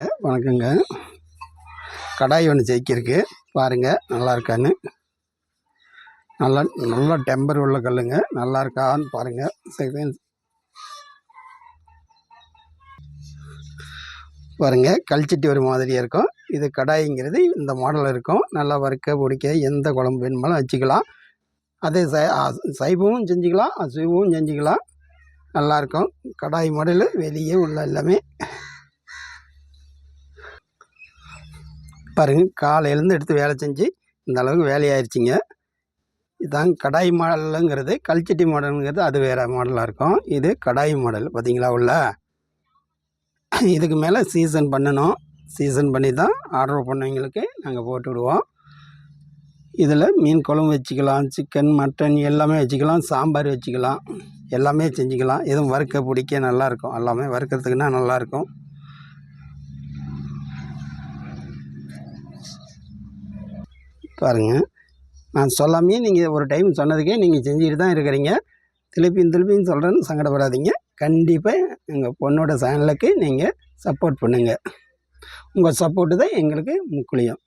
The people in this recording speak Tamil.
வணக்கங்க. கடாய் ஒன்று ஜெயிக்கிருக்கு பாருங்கள் நல்லா இருக்கான்னு நல்லா நல்லா டெம்பர் உள்ள கல்லுங்க. நல்லா இருக்கான்னு பாருங்கள் செகண்ட் பாருங்கள் கல்ச்சட்டி ஒரு மாதிரியாக இருக்கும். இது கடாய்ங்கிறது இந்த மாடல் இருக்கும். நல்லா வறுக்க பிடிக்க எந்த குழம்பு வேணுமாலும் வச்சுக்கலாம். அதே சை சைவமும் செஞ்சுக்கலாம் அசைவமும் செஞ்சுக்கலாம். நல்லாயிருக்கும் கடாய் மாடலு வெளியே உள்ள எல்லாமே. பாருங்கள் காலையிலேருந்து எடுத்து வேலை செஞ்சு இந்த அளவுக்கு வேலையாயிருச்சுங்க. இதான் கடாய் மாடலுங்கிறது கல்ச்சட்டி மாடலுங்கிறது அது வேறு மாடலாக இருக்கும். இது கடாய் மாடல் பார்த்தீங்களா உள்ள? இதுக்கு மேலே சீசன் பண்ணணும். சீசன் பண்ணி தான் ஆர்டர் பண்ணவங்களுக்கு நாங்கள் போட்டு விடுவோம் இதில் மீன் குழம்பு வச்சுக்கலாம் சிக்கன் மட்டன் எல்லாமே வச்சுக்கலாம் சாம்பார் வச்சுக்கலாம். எல்லாமே செஞ்சுக்கலாம். எதுவும் வறுக்க பிடிக்க நல்லாயிருக்கும் எல்லாமே வறுக்கிறதுக்குன்னா நல்லாயிருக்கும் பாருங்கள் நான் சொல்லாமே நீங்கள் ஒரு டைம் சொன்னதுக்கே நீங்கள் செஞ்சுட்டு தான் இருக்கிறீங்க. திருப்பியும் திருப்பியும் சொல்கிறேன்னு சங்கடப்படாதீங்க. கண்டிப்பாக எங்கள் பொண்ணோட சேனலுக்கு நீங்கள் சப்போர்ட் பண்ணுங்கள் உங்கள் சப்போர்ட்டு தான் எங்களுக்கு முக்கியம்.